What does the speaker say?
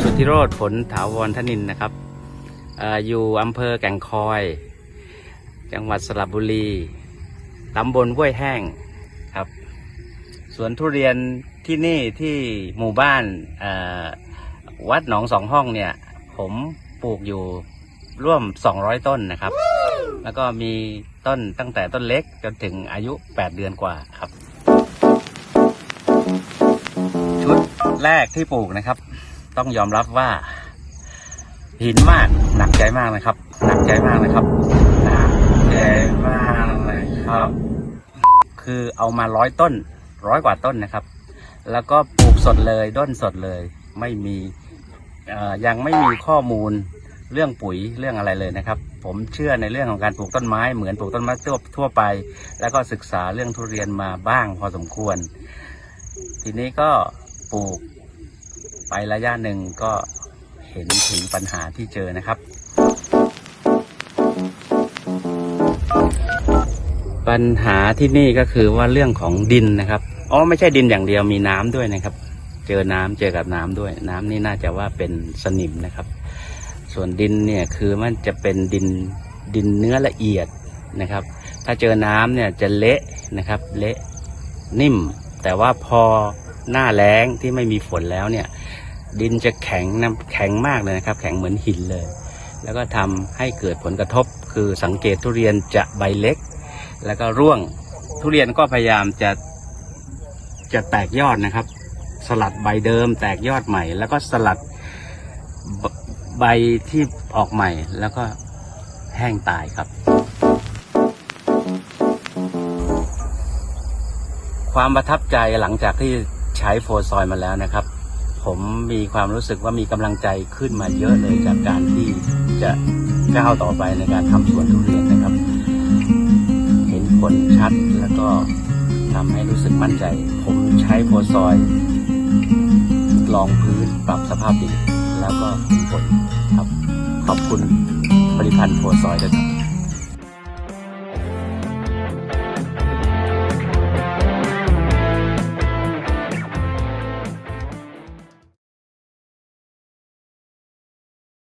สุธิโรธผลถาวรธนินนะครับออยู่อำเภอแก่งคอย จังหวัดสระบุรีตำบลห้วยแห้งครับ สวนทุเรียนที่นี่ที่หมู่บ้านวัดหนองสองห้องเนี่ย ผมปลูกอยู่ร่วม 200 ต้นนะครับ แล้วก็มีต้นตั้งแต่ต้นเล็กจนถึงอายุ 8 เดือนกว่าครับ ชุดแรกที่ปลูกนะครับ ต้องยอมรับว่า หินมากหนักใจมากนะครับ หนักใจมากนะครับหนักใจมากเลยครับ คือเอามาร้อยต้นร้อยกว่าต้นนะครับ แล้วก็ปลูกสดเลยด้นสดเลย ไม่มียังไม่มีข้อมูลเรื่องปุ๋ยเรื่องอะไรเลยนะครับ ผมเชื่อในเรื่องของการปลูกต้นไม้เหมือนปลูกต้นไม้ทั่วทั่วไป แล้วก็ศึกษาเรื่องทุเรียนมาบ้างพอสมควร ทีนี้ก็ปลูก ไประยะหนึ่งก็เห็นถึงปัญหาที่เจอนะครับ ปัญหาที่นี่ก็คือว่าเรื่องของดินนะครับอ๋อไม่ใช่ดินอย่างเดียวมีน้ำด้วยนะครับ เจอน้ำเจอกับน้ำด้วย น้ำนี่น่าจะว่าเป็นสนิมนะครับ ส่วนดินเนี่ยคือมันจะเป็นดินดินเนื้อละเอียดนะครับ ถ้าเจอน้ำเนี่ยจะเละนะครับ เละนิ่ม แต่ว่าพอ หน้าแล้งที่ไม่มีฝนแล้วเนี่ย ดินจะแข็งน้ำแข็งมากเลยนะครับ แข็งเหมือนหินเลย แล้วก็ทำให้เกิดผลกระทบ คือสังเกตทุเรียนจะใบเล็ก แล้วก็ร่วงทุเรียนก็พยายามจะจะแตกยอดนะครับ สลัดใบเดิม แตกยอดใหม่ แล้วก็สลัดใบที่ออกใหม่ แล้วก็แห้งตายครับ ความประทับใจหลังจากที่ ใช้โฟร์ซอยมาแล้วนะครับ ผมมีความรู้สึกว่ามีกำลังใจขึ้นมาเยอะเลยจากการที่จะก้าวต่อไปในการทำสวนทุเรียนนะครับ เห็นผลชัดแล้วก็ทำให้รู้สึกมั่นใจ ผมใช้โฟร์ซอยลองพื้นปรับสภาพดินแล้วก็เห็นผลครับ ขอบคุณผลิตภัณฑ์โฟร์ซอยด้วยครับ